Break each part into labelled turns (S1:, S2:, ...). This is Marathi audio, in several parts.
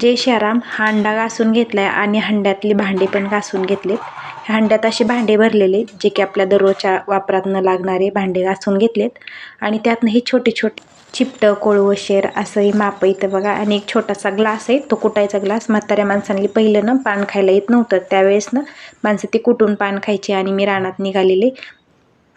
S1: जे श्याराम हा हंडा घासून घेतलाय आणि हंड्यातली भांडी पण घासून घेतलेत. ह्या हंड्यात असे भांडे भरलेले जे की आपल्या दररोजच्या वापरात न लागणारे भांडे घासून घेतलेत. आणि त्यातनं हे छोटे छोटे चिपटं कोळवं शेर असं हे माप इथं बघा. आणि एक छोटासा ग्लास आहे तो कुटायचा ग्लास. म्हाताऱ्या माणसांनी पहिलं ना पान खायला येत नव्हतं. त्यावेळेस ना माणसं ते कुटून पान खायचे आणि मी रानात निघालेले.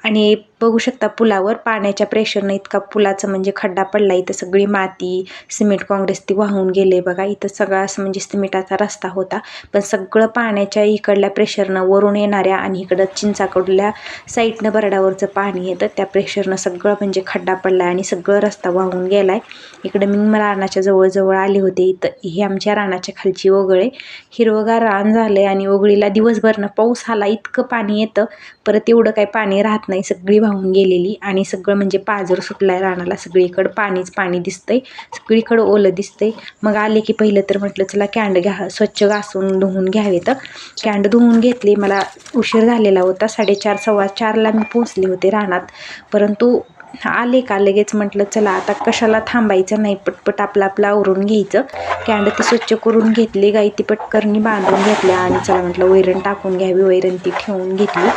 S1: आणि बघू शकता पुलावर पाण्याच्या प्रेशरनं इतका पुलाचं म्हणजे खड्डा पडला इथं सगळी माती सिमेंट काँग्रेस ती वाहून गेले बघा. इथं सगळा असं म्हणजे सिमेंटाचा रस्ता होता. पण सगळं पाण्याच्या इकडल्या प्रेशरनं वरून येणाऱ्या आणि इकडं चिंचाकडल्या साईडनं बरडावरचं पाणी येतं त्या प्रेशरनं सगळं म्हणजे खड्डा पडला आणि सगळं रस्ता वाहून गेलाय. इकडं मी रानाच्या जवळजवळ आले होते. इथं ही आमच्या रानाच्या खालची ओगळे. आहे हिरवगार रान झालंय आणि ओगळीला दिवसभरनं पाऊस आला इतकं पाणी येतं. परत एवढं काही पाणी राहत नाही. सगळी वाहून गेलेली आणि सगळं म्हणजे पाजर सुटलाय रानाला. सगळीकडं पाणीच पाणी दिसतंय. सगळीकडं ओलं दिसतंय. मग आले की पहिलं तर म्हटलं चला कॅन्ड घ्या स्वच्छ घासून धुवून घ्यावे तर कॅन्ड धुवून घेतली. मला उशीर झालेला होता. साडेचार सव्वा चारला मी पोचले होते रानात. परंतु आले का लगेच म्हटलं चला आता कशाला थांबायचं नाही पटपट आपलं आपलं आवरून घ्यायचं. कॅन्ड ती स्वच्छ करून घेतली. गाई ती पटकरणी बांधून घेतल्या आणि चला म्हटलं वैरण टाकून घ्यावी. वैरण ती ठेवून घेतली.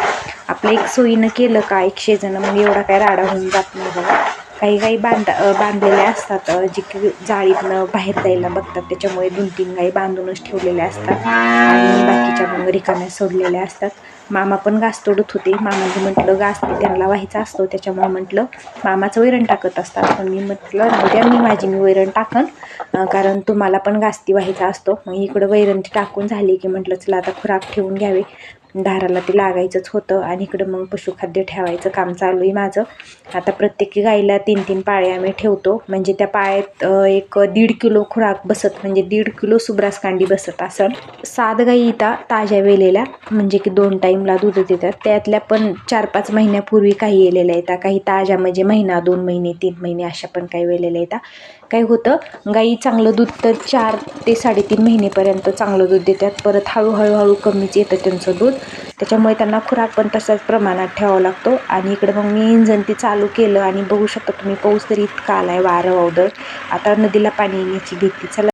S1: आपलं एक सोयीनं केलं का एक शेजानं मग एवढा काय राडा होऊन जात नाही बघा काही गाई बांधा बांधलेल्या असतात जी की जाळीतनं बाहेर जायला बघतात. त्याच्यामुळे दोन तीन गाई बांधूनच ठेवलेल्या असतात. आणि बाकीच्या मग रिकाम्या सोडलेल्या असतात. मामा पण घास तोडत होते. मामाने म्हटलं घास त्यांना व्हायचा असतो. त्याच्यामुळे म्हटलं मामाचं वैरण टाकत असतात. पण मी म्हटलं उद्या मी माझी मी वैरण टाकन. कारण तुम्हाला पण घासती व्हायचा असतो. मग इकडं वैरण ती टाकून झाली की म्हटलं चला आता खुराक ठेवून घ्यावे. दाराला ते लागायचंच होतं आणि इकडं मग पशुखाद्य ठेवायचं काम चालू आहे माझं. आता प्रत्येकी गाईला तीन तीन पाळे आम्ही ठेवतो. म्हणजे त्या पाळ्यात एक दीड किलो खुराक बसत म्हणजे दीड किलो सुब्रास कांडी बसत असं. सात गाई इथं ताज्या वेलेल्या म्हणजे की दोन टाईमला दूध देतात. त्यातल्या पण चार पाच महिन्यापूर्वी काही येलेल्या येतात काही ताज्या म्हणजे महिना दोन महिने तीन महिने अशा पण काही वेलेल्या येतात काय होतं गाई चांगलं दूध तर चार ते साडेतीन महिनेपर्यंत चांगलं दूध देतात. परत हळूहळू हळू कमीच येतं त्यांचं दूध. त्याच्यामुळे त्यांना खुराक पण तशाच प्रमाणात ठेवावा लागतो. आणि इकडे मग मी इंजन ती चालू केलं आणि बघू शकता तुम्ही पाऊस तरी इतका आला आहे वारं वावदळ आता नदीला पाणी येण्याची भीती. चला